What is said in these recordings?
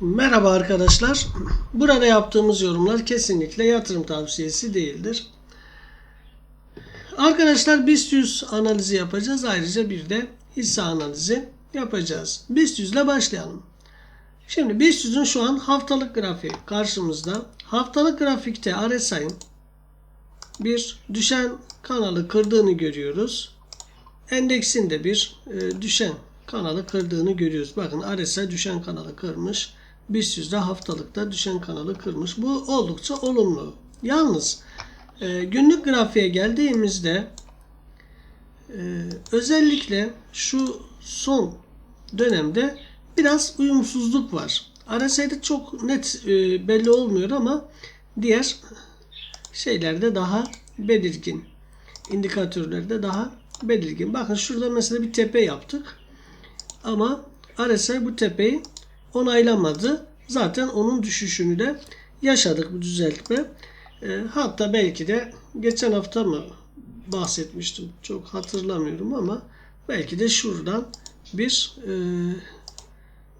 Merhaba arkadaşlar. Burada yaptığımız yorumlar kesinlikle yatırım tavsiyesi değildir. Arkadaşlar BIST 100 analizi yapacağız. Ayrıca bir de hisse analizi yapacağız. BIST 100 ile başlayalım. Şimdi BIST 100'ün şu an haftalık grafiği karşımızda. Haftalık grafikte RSI'ın bir düşen kanalı kırdığını görüyoruz. Endeksin de bir e, düşen kanalı kırdığını görüyoruz. Bakın RSI düşen kanalı kırmış. BIST 100'de haftalıkta düşen kanalı kırmış. Bu oldukça olumlu. Yalnız e, günlük grafiğe geldiğimizde e, özellikle şu son dönemde biraz uyumsuzluk var. RSI'de çok net e, belli olmuyor ama diğer şeylerde daha belirgin. İndikatörlerde daha belirgin. Bakın şurada mesela bir tepe yaptık. Ama RSI bu tepeyi onaylamadı. Zaten onun düşüşünü de yaşadık bu düzeltme. E, hatta belki de geçen hafta mı bahsetmiştim. Çok hatırlamıyorum ama belki de şuradan bir e,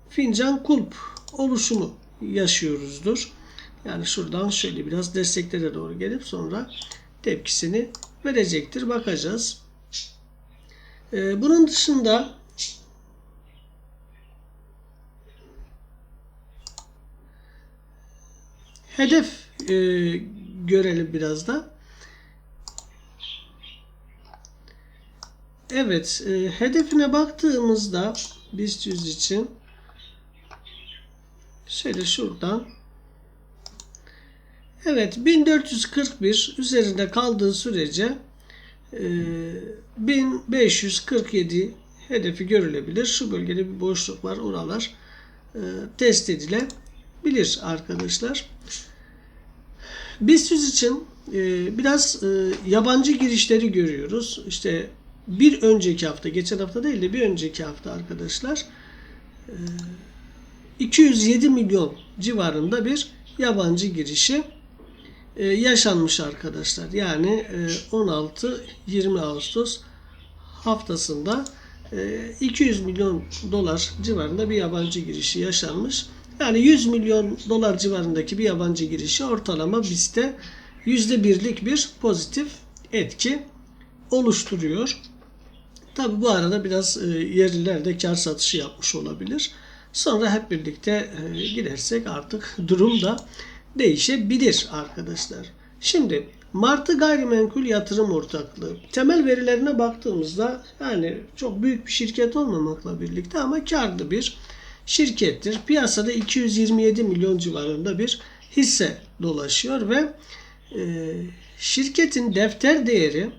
fincan kulp oluşumu yaşıyoruzdur. Yani şuradan şöyle biraz desteklere doğru gelip sonra tepkisini verecektir. Bakacağız. Ee, bunun dışında hedef e, görelim biraz da. Evet, e, hedefine baktığımızda BIST 100 için şöyle şuradan Evet 1441 üzerinde kaldığı sürece e, 1547 hedefi görülebilir. Şu bölgede bir boşluk var. Oralar e, test edilebilir arkadaşlar. BIST 100 için e, biraz e, yabancı girişleri görüyoruz. İşte bir önceki hafta, geçen hafta değil de bir önceki hafta arkadaşlar e, 207 milyon civarında bir yabancı girişi e, yaşanmış arkadaşlar. Yani e, 16-20 Ağustos haftasında e, 200 milyon dolar civarında bir yabancı girişi yaşanmış. Yani 100 milyon dolar civarındaki bir yabancı girişi ortalama bizde %1'lik bir pozitif etki oluşturuyor. Tabi bu arada biraz e, yerliler de kar satışı yapmış olabilir. Sonra hep birlikte e, gidersek artık durum da değişebilir arkadaşlar. Şimdi Martı Gayrimenkul Yatırım Ortaklığı temel verilerine baktığımızda yani çok büyük bir şirket olmamakla birlikte ama karlı bir şirkettir. Piyasada 227 milyon civarında bir hisse dolaşıyor ve e, şirketin defter değeri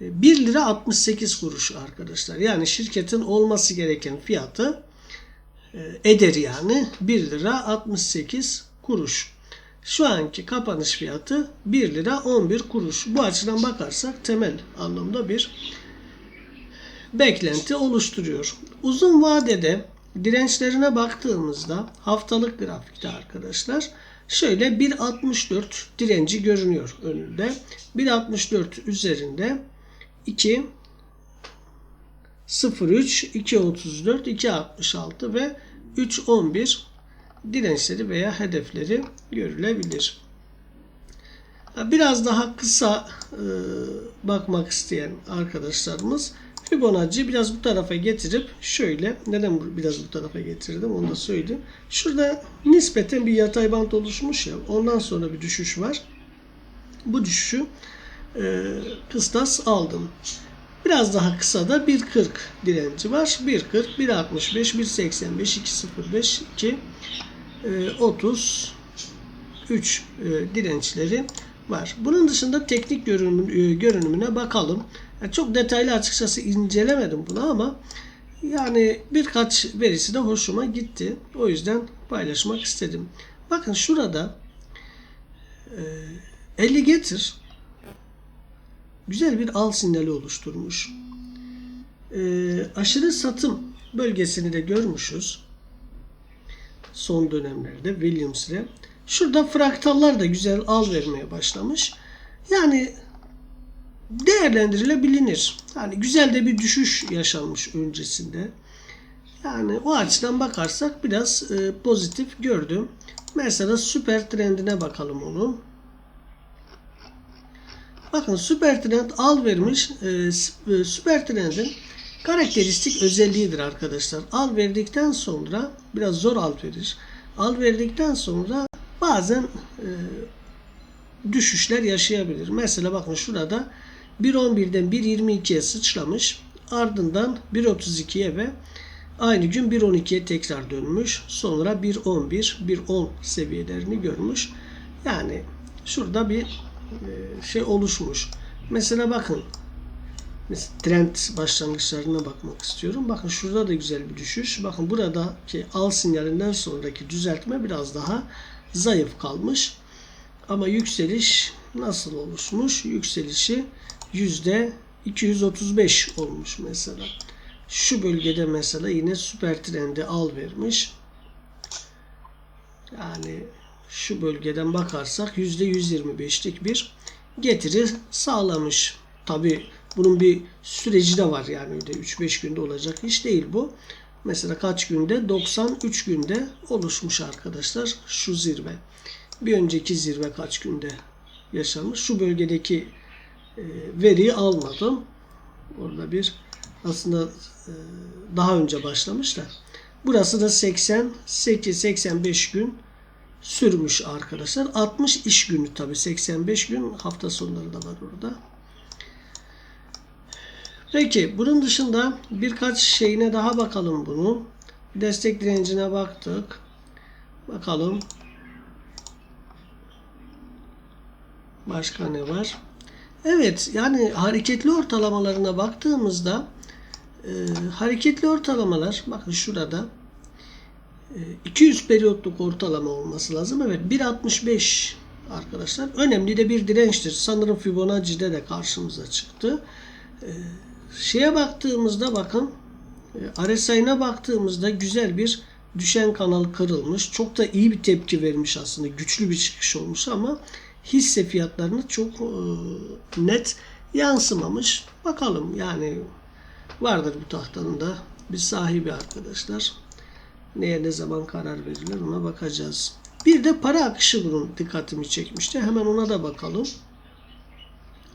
1 lira 68 kuruş arkadaşlar. Yani şirketin olması gereken fiyatı e, ederi yani 1 lira 68 kuruş. Şu anki kapanış fiyatı 1 lira 11 kuruş. Bu açıdan bakarsak temel anlamda bir beklenti oluşturuyor. Uzun vadede dirençlerine baktığımızda haftalık grafikte arkadaşlar şöyle 1.64 direnci görünüyor önünde. 1.64 üzerinde 2 03, 234, 266 ve 311 dirençleri veya hedefleri görülebilir. Biraz daha kısa e, bakmak isteyen arkadaşlarımız Fibonacci biraz bu tarafa getirip şöyle neden biraz bu tarafa getirdim onu da söyleyeyim. Şurada nispeten bir yatay bant oluşmuş ya ondan sonra bir düşüş var. Bu düşüşü e, kıstas aldım. Biraz daha kısa da 1.40 direnci var. 1.40, 1.65, 1.85, 2.05, 2 33 e, dirençleri var. Bunun dışında teknik görünüm, e, görünümüne bakalım. Yani çok detaylı açıkçası incelemedim bunu ama yani birkaç verisi de hoşuma gitti. O yüzden paylaşmak istedim. Bakın şurada e, Alligator güzel bir al sinyali oluşturmuş. E, aşırı satım bölgesini de görmüşüz. Son dönemlerde Williams ile. Şurada fraktallar da güzel al vermeye başlamış. Yani değerlendirilebilir. Yani güzel de bir düşüş yaşanmış öncesinde. Yani o açıdan bakarsak biraz e, pozitif gördüm. Mesela süper trendine bakalım onun. Bakın süper trend al vermiş. E, e, süper trendin karakteristik özelliğidir arkadaşlar. Al verdikten sonra biraz zor al verir. Al verdikten sonra bazen e, düşüşler yaşayabilir. Mesela bakın şurada 1.11'den 1.22'ye sıçramış. Ardından 1.32'ye ve aynı gün 1.12'ye tekrar dönmüş. Sonra 1.11, 1.10 seviyelerini görmüş. Yani şurada bir e, şey oluşmuş. Mesela bakın trend başlangıçlarına bakmak istiyorum. Bakın şurada da güzel bir düşüş. Bakın buradaki al sinyalinden sonraki düzeltme biraz daha zayıf kalmış. Ama yükseliş nasıl oluşmuş? Yükselişi yüzde 235 olmuş mesela. Şu bölgede mesela yine süper trendi al vermiş. Yani şu bölgeden bakarsak yüzde 125'lik bir getiri sağlamış. Tabi bunun bir süreci de var yani öyle 3-5 günde olacak iş değil bu. Mesela kaç günde? 93 günde oluşmuş arkadaşlar şu zirve. Bir önceki zirve kaç günde yaşanmış? Şu bölgedeki e, veriyi almadım. Orada bir aslında e, daha önce başlamış da. Burası da 88-85 gün sürmüş arkadaşlar. 60 iş günü tabi 85 gün hafta sonları da var orada. Peki bunun dışında birkaç şeyine daha bakalım bunun. Destek direncine baktık. Bakalım. Başka ne var? Evet yani hareketli ortalamalarına baktığımızda e, hareketli ortalamalar bakın şurada e, 200 periyotluk ortalama olması lazım. Evet 1.65 arkadaşlar. Önemli de bir dirençtir. Sanırım Fibonacci'de de karşımıza çıktı. E, şeye baktığımızda bakın e, RSI'ne baktığımızda güzel bir düşen kanal kırılmış. Çok da iyi bir tepki vermiş aslında. Güçlü bir çıkış olmuş ama hisse fiyatlarını çok e, net yansımamış. Bakalım yani vardır bu tahtanın da bir sahibi arkadaşlar. Neye ne zaman karar verirler ona bakacağız. Bir de para akışı bunun dikkatimi çekmişti. Hemen ona da bakalım.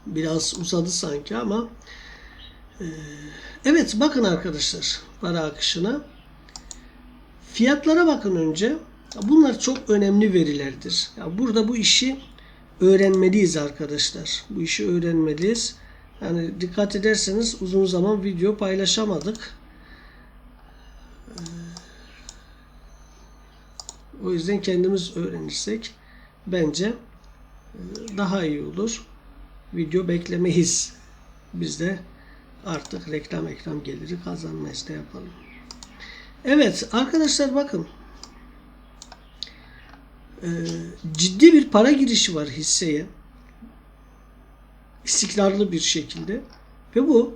Biraz uzadı sanki ama Evet bakın arkadaşlar para akışına. Fiyatlara bakın önce. Bunlar çok önemli verilerdir. Ya burada bu işi öğrenmeliyiz arkadaşlar. Bu işi öğrenmeliyiz. Yani dikkat ederseniz uzun zaman video paylaşamadık. O yüzden kendimiz öğrenirsek bence e, daha iyi olur. Video beklemeyiz. Biz de artık reklam ekran geliri kazanmayız da yapalım. Evet arkadaşlar bakın. Ee, ciddi bir para girişi var hisseye. İstikrarlı bir şekilde. Ve bu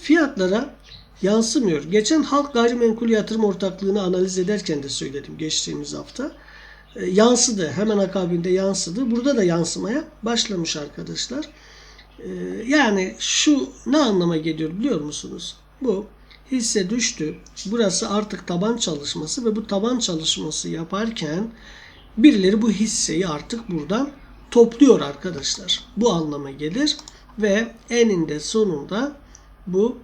fiyatlara yansımıyor. Geçen Halk Gayrimenkul Yatırım Ortaklığı'nı analiz ederken de söyledim geçtiğimiz hafta. Ee, yansıdı. Hemen akabinde yansıdı. Burada da yansımaya başlamış arkadaşlar. Ee, yani şu ne anlama geliyor biliyor musunuz? Bu hisse düştü. Burası artık taban çalışması ve bu taban çalışması yaparken birileri bu hisseyi artık buradan topluyor arkadaşlar. Bu anlama gelir ve eninde sonunda bu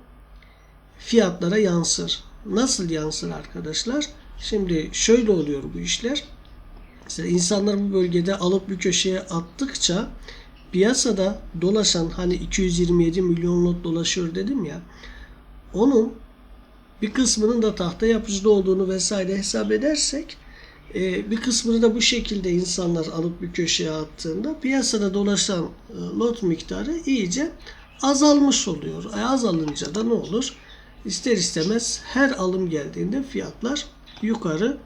fiyatlara yansır. Nasıl yansır arkadaşlar? Şimdi şöyle oluyor bu işler. Mesela insanlar bu bölgede alıp bir köşeye attıkça piyasada dolaşan hani 227 milyon lot dolaşıyor dedim ya onun bir kısmının da tahta yapıcıda olduğunu vesaire hesap edersek e, bir kısmını da bu şekilde insanlar alıp bir köşeye attığında piyasada dolaşan e, lot miktarı iyice azalmış oluyor. E, azalınca da ne olur? İster istemez her alım geldiğinde fiyatlar yukarı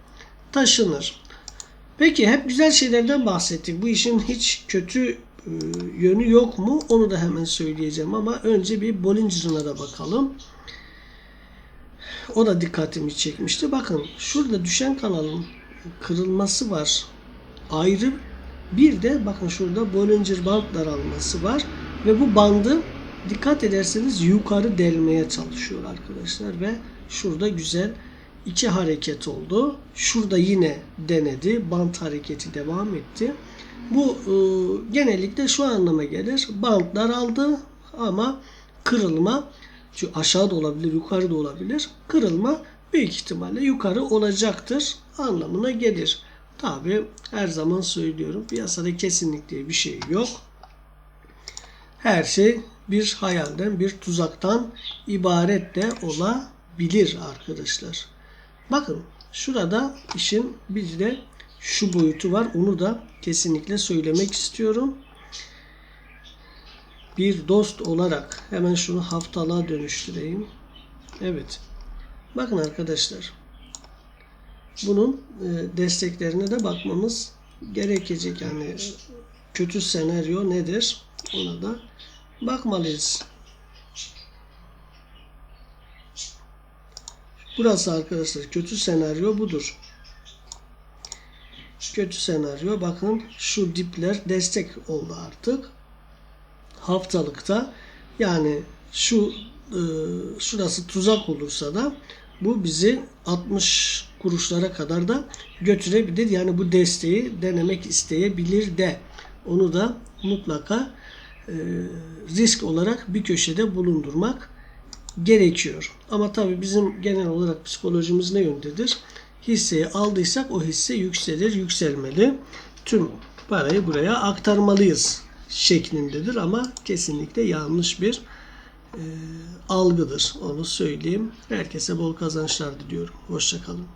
taşınır. Peki hep güzel şeylerden bahsettik. Bu işin hiç kötü yönü yok mu? Onu da hemen söyleyeceğim ama önce bir Bollinger'ına bakalım. O da dikkatimi çekmişti. Bakın şurada düşen kanalın kırılması var. Ayrı bir de bakın şurada Bollinger band daralması var ve bu bandı dikkat ederseniz yukarı delmeye çalışıyor arkadaşlar ve şurada güzel iki hareket oldu. Şurada yine denedi. Bant hareketi devam etti. Bu e, genellikle şu anlama gelir. Bant daraldı ama kırılma çünkü aşağı da olabilir, yukarı da olabilir. Kırılma büyük ihtimalle yukarı olacaktır anlamına gelir. Tabi her zaman söylüyorum piyasada kesinlikle bir şey yok. Her şey bir hayalden, bir tuzaktan ibaret de olabilir arkadaşlar. Bakın şurada işin bir de şu boyutu var. Onu da kesinlikle söylemek istiyorum. Bir dost olarak hemen şunu haftalığa dönüştüreyim. Evet. Bakın arkadaşlar. Bunun e, desteklerine de bakmamız gerekecek. Yani kötü senaryo nedir? Ona da bakmalıyız. Burası arkadaşlar kötü senaryo budur. Kötü senaryo bakın şu dipler destek oldu artık. Haftalıkta yani şu e, şurası tuzak olursa da bu bizi 60 kuruşlara kadar da götürebilir. Yani bu desteği denemek isteyebilir de onu da mutlaka e, risk olarak bir köşede bulundurmak gerekiyor. Ama tabii bizim genel olarak psikolojimiz ne yöndedir? Hisseyi aldıysak o hisse yükselir, yükselmeli. Tüm parayı buraya aktarmalıyız şeklindedir ama kesinlikle yanlış bir e, algıdır. Onu söyleyeyim. Herkese bol kazançlar diliyorum. Hoşçakalın.